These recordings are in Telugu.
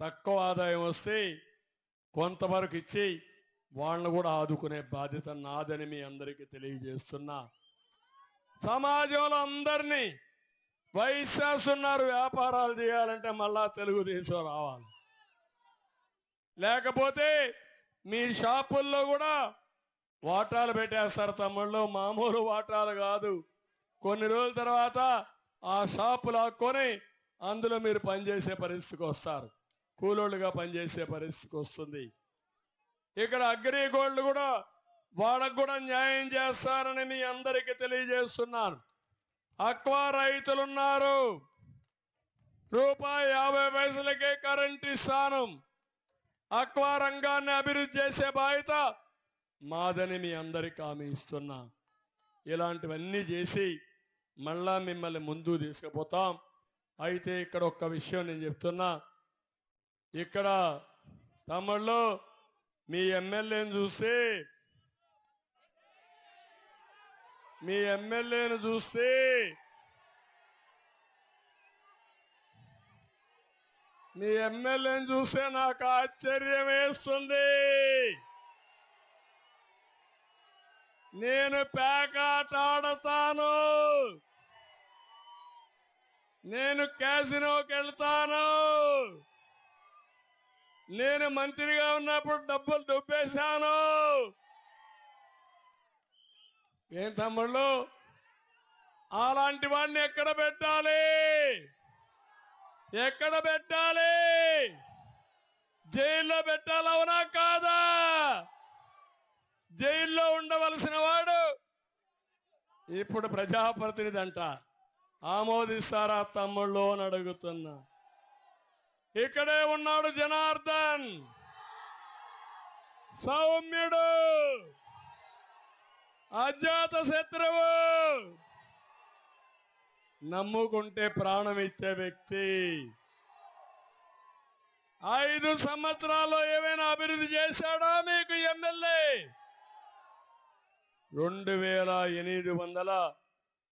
తక్కువ ఆదాయం వస్తే కొంతవరకు ఇచ్చి వాళ్ళని కూడా ఆదుకునే బాధ్యత నాదని మీ అందరికీ తెలియజేస్తున్నా. సమాజంలో అందరినీ వైశ్యాస్ ఉన్నారు వ్యాపారాలు చేయాలంటే మళ్ళా తెలుగుదేశం రావాలి. లేకపోతే మీ షాపుల్లో కూడా వాటాలు పెట్టేస్తారు తమ్ముళ్ళు. మామూలు వాటాలు కాదు. కొన్ని రోజుల తర్వాత ఆ షాపులు ఆక్కొని అందులో మీరు పనిచేసే పరిస్థితికి వస్తారు. కూలోళ్ళుగా పనిచేసే పరిస్థితికి వస్తుంది. ఇక్కడ అగ్రి గోల్డ్ కూడా వాళ్ళకు కూడా న్యాయం చేస్తారని మీ అందరికీ తెలియజేస్తున్నాను. అక్వా రైతులున్నారు. రూపాయి యాభై పైసలకే కరెంట్ ఇస్తాను. అక్వా రంగాన్ని అభివృద్ధి చేసే బాధ్యత మాదని మీ అందరికి హామీ ఇస్తున్నా. ఇలాంటివన్నీ చేసి మళ్ళా మిమ్మల్ని ముందు తీసుకుపోతాం. అయితే ఇక్కడ ఒక్క విషయం నేను చెప్తున్నా. ఇక్కడ తమ్ముళ్ళు మీ ఎమ్మెల్యేని చూస్తే మీ ఎమ్మెల్యేను చూస్తే మీ ఎమ్మెల్యేని చూస్తే నాకు ఆశ్చర్యం వేస్తుంది. నేను పేకాట ఆడతాను. నేను క్యాసినోకి వెళ్తాను. నేను మంత్రిగా ఉన్నప్పుడు డబ్బులు దుబ్బేశాను. ఏం తమ్ముళ్ళు? అలాంటి వాడిని ఎక్కడ పెట్టాలి? ఎక్కడ పెట్టాలి? జైల్లో పెట్టాలవునా కాదా? జైల్లో ఉండవలసిన వాడు ఇప్పుడు ప్రజాప్రతినిధి అంట. ఆమోదిస్తారా తమ్ముళ్ళు అని అడుగుతున్నా. ఇక్కడే ఉన్నాడు జనార్దన్. సౌమ్యుడు. అజాత శత్రువు. నమ్ముకుంటే ప్రాణం ఇచ్చే వ్యక్తి. ఐదు సంవత్సరాల్లో ఏమైనా అభివృద్ధి చేశాడా మీకు ఎమ్మెల్యే? రెండు వేల ఎనిమిది వందల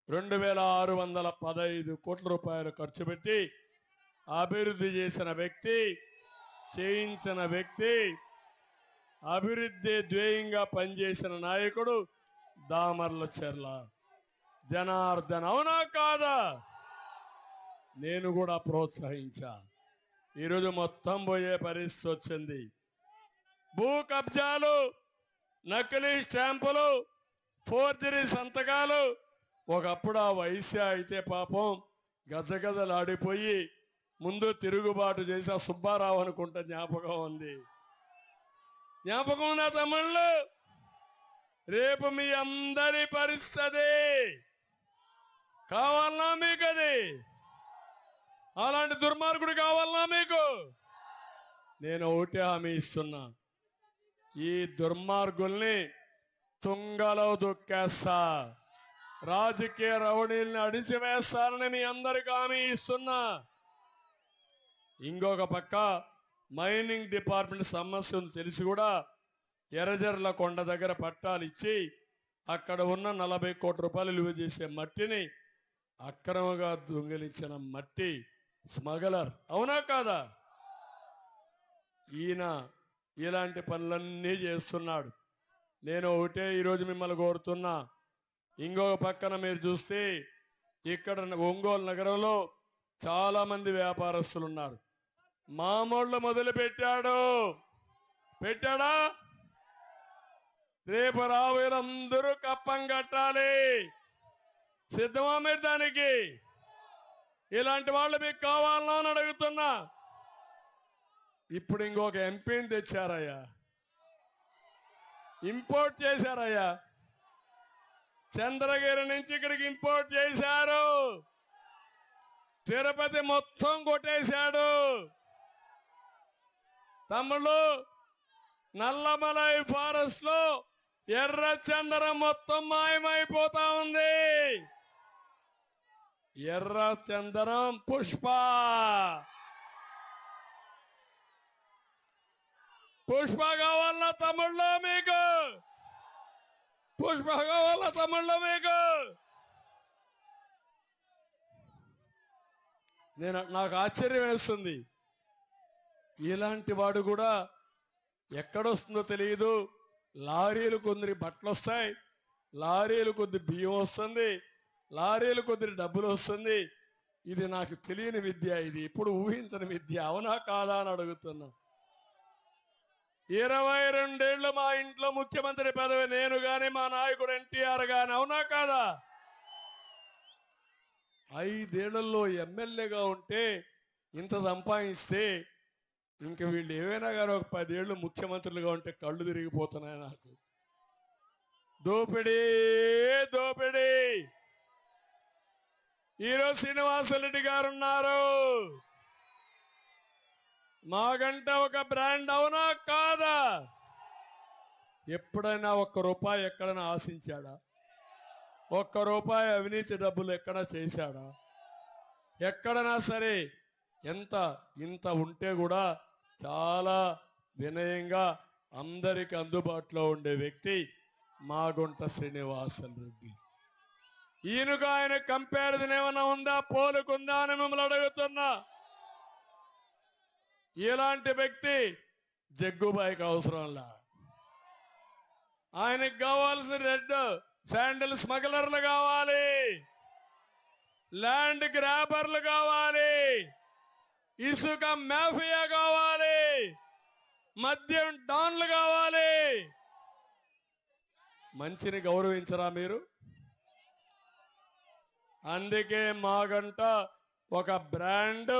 రెండు వేల ఆరు వందల పదహైదు కోట్ల రూపాయలు ఖర్చు పెట్టి అభివృద్ధి చేసిన వ్యక్తి చేయించిన వ్యక్తి అభివృద్ధి ధ్యేయంగా పనిచేసిన నాయకుడు దామర్ల చెర్ల. జనార్దన్ అవునా కాదా? నేను కూడా ప్రోత్సహించా. ఈరోజు మొత్తం పోయే పరిస్థితి వచ్చింది. భూ కబ్జాలు నకిలీ స్టాంపులు ఫోర్జరీ సంతకాలు ఒకప్పుడు ఆ వైశ్య అయితే పాపం గజగజలాడిపోయి ముందు తిరుగుబాటు చేసి ఆ సుబ్బారావు అనుకుంటా జ్ఞాపకం ఉంది. జ్ఞాపకం ఉందా తమ్ముళ్ళు? రేపు మీ అందరి పరిస్థితి కావాలనా మీకు అది అలాంటి దుర్మార్గుడు కావాలనా మీకు? నేను ఒకటే హామీ ఇస్తున్నా. ఈ దుర్మార్గుల్ని తుంగలో దొక్కేస్తా రాజకీయ రౌడీల్ని అడిచివేస్తానని మీ అందరికి హామీ ఇస్తున్నా. ఇంకొక పక్క మైనింగ్ డిపార్ట్మెంట్ సమస్య ఉంది తెలిసి కూడా ఎర్రజర్ల కొండ దగ్గర పట్టాలు ఇచ్చి అక్కడ ఉన్న నలభై కోట్ల రూపాయలు విలువ చేసే మట్టిని అక్రమంగా దొంగిలించిన మట్టి స్మగలర్. అవునా కాదా? ఈయన ఇలాంటి పనులన్నీ చేస్తున్నాడు. నేను ఒకటే ఈరోజు మిమ్మల్ని కోరుతున్నా. ఇంకొక పక్కన మీరు చూస్తే ఇక్కడ ఒంగోలు నగరంలో చాలామంది వ్యాపారస్తులు ఉన్నారు. మామూళ్ళు మొదలు పెట్టాడు? పెట్టాడా రేపు రాబోయేందరూ కప్పం కట్టాలి. సిద్ధమా మీరు దానికి? ఇలాంటి వాళ్ళు మీకు కావాలన్నా అని అడుగుతున్నా. ఇప్పుడు ఇంకొక ఎంపీని తెచ్చారయ్యా. ఇంపోర్ట్ చేశారయ్యా. చంద్రగిరి నుంచి ఇక్కడికి ఇంపోర్ట్ చేశారు. తిరుపతి మొత్తం కొట్టేశాడు. తమ్ముళ్ళు నల్లమలై ఫారెస్ట్లో ఎర్ర చందనం మొత్తం మాయమైపోతా ఉంది. ఎర్ర చందనం పుష్ప. పుష్ప కావాల తమ్ముళ్ళు మీకు. పుష్ప కావాల తమ్ముళ్ళు మీకు. నేను నాకు ఆశ్చర్యం వేస్తుంది. ఇలాంటి వాడు కూడా ఎక్కడొస్తుందో తెలియదు. లారీలు కొందరి బట్టలు వస్తాయి లారీలు కొద్ది బియ్యం వస్తుంది. లారీలు కొద్ది డబ్బులు వస్తుంది ఇది నాకు తెలియని విద్య ఇది. ఇప్పుడు ఊహించని విద్య. అవునా కాదా అని అడుగుతున్నా. ఇరవై రెండేళ్ళు మా ఇంట్లో ముఖ్యమంత్రి పదవి నేను కానీ మా నాయకుడు ఎన్టీఆర్ కానీ అవునా కాదా? ఐదేళ్ళలో ఎమ్మెల్యేగా ఉంటే ఇంత సంపాదిస్తే ఇంకా వీళ్ళు ఏవైనా కానీ ఒక పదేళ్ళు ముఖ్యమంత్రులుగా ఉంటే కళ్ళు తిరిగిపోతున్నాయి నాకు. దోపిడీ దోపిడీ. ఈరోజు శ్రీనివాసరెడ్డి గారు ఉన్నారు మాగంట ఒక బ్రాండ్ అవునా కాదా? ఎప్పుడైనా ఒక్క రూపాయి ఎక్కడైనా ఆశించాడా? ఒక్క రూపాయి అవినీతి డబ్బులు ఎక్కడ చేశాడా? ఎక్కడైనా సరే ఎంత ఇంత ఉంటే కూడా చాలా వినయంగా అందరికి అందుబాటులో ఉండే వ్యక్తి మాగుంట శ్రీనివాసన్ రెడ్డి. ఈయనకు ఆయన కంపారిజన్ ఏమైనా ఉందా? పోలుకుందా అని మిమ్మల్ని అడుగుతున్నా. ఇలాంటి వ్యక్తి జగ్గుబాయికి అవసరంలా. ఆయనకు కావాల్సిన రెడ్ శాండిల్ స్మగ్లర్లు కావాలి. ల్యాండ్ గ్రాబర్లు కావాలి. ఇసుక మాఫియా కావాలి. మద్యం డాన్లు కావాలి. మంచిని గౌరవించరా మీరు? అందుకే మాగంట ఒక బ్రాండ్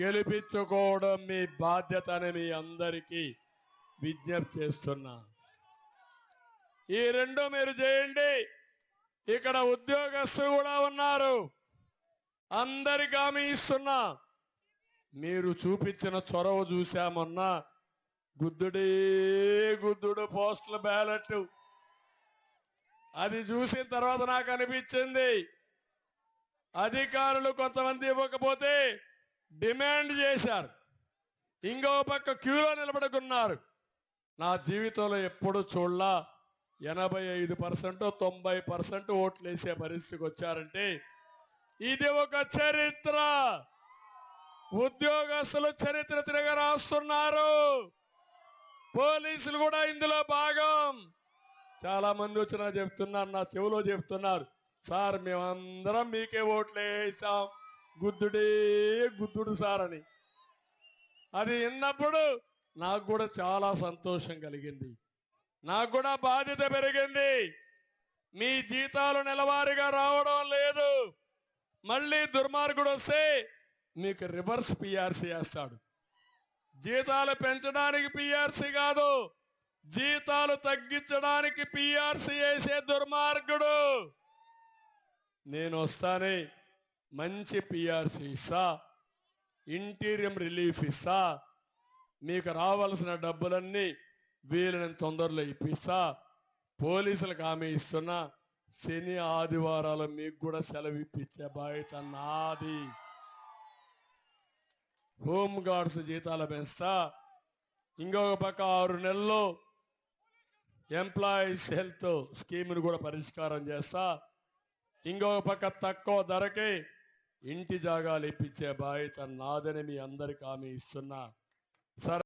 గెలిపించుకోవడం మీ బాధ్యత అని మీ అందరికీ విజ్ఞప్తి చేస్తున్నా. ఈ రెండు మీరు చేయండి. ఇక్కడ ఉద్యోగస్తులు కూడా ఉన్నారు. అందరికి హామీ ఇస్తున్నా. మీరు చూపించిన చొరవ చూశామన్నా గుద్దుడే గుద్దుడు పోస్టల్ బ్యాలెట్. అది చూసిన తర్వాత నాకు అనిపించింది అధికారులు కొంతమంది ఇవ్వకపోతే డిమాండ్ చేశారు. ఇంకో పక్క క్యూలో నిలబడుకున్నారు. నా జీవితంలో ఎప్పుడు చూడలా ఎనభై ఐదు పర్సెంట్ తొంభై పర్సెంట్ ఓట్లు వేసే పరిస్థితికి వచ్చారంటే ఇది ఒక చరిత్ర. ఉద్యోగస్తులు చరిత్ర తిరగ రాస్తున్నారు. పోలీసులు కూడా ఇందులో భాగం. చాలా మంది వచ్చినా చెప్తున్నారు నా చెవిలో చెప్తున్నారు. సార్ మేమందరం మీకే ఓట్లేసాం గుద్దుడే గుద్దుడు సార్ అని. అది విన్నప్పుడు నాకు కూడా చాలా సంతోషం కలిగింది. నాకు కూడా బాధ్యత పెరిగింది. మీ జీతాలు నెలవారీగా రావడం లేదు. మళ్ళీ దుర్మార్గుడు వస్తే మీకు రివర్స్ పిఆర్సీ వేస్తాడు. జీతాలు పెంచడానికి పిఆర్సీ కాదు జీతాలు తగ్గించడానికి పిఆర్సీ వేసే దుర్మార్గుడు. నేను వస్తానే మంచి పిఆర్సీ ఇస్తా ఇంటీరియం రిలీఫ్ ఇస్తా మీకు రావాల్సిన డబ్బులన్నీ వీలైన తొందరలో ఇప్పిస్తా పోలీసులకు హామీ ఇస్తున్నా శని ఆదివారాలు మీకు కూడా సెలవు ఇప్పించే బాధ్యత నాది. హోమ్ గార్డ్స్ జీతాలు పెంచుతా ఇంకొక పక్క ఆరు నెలల్లో ఎంప్లాయీస్ హెల్త్ స్కీమ్ను కూడా పరిష్కారం చేస్తా. ఇంకొక పక్క తక్కువ ధరకే ఇంటి జాగాలు ఇప్పించే బాధ్యత నాదని మీ అందరికి హామీ ఇస్తున్నా. సరే.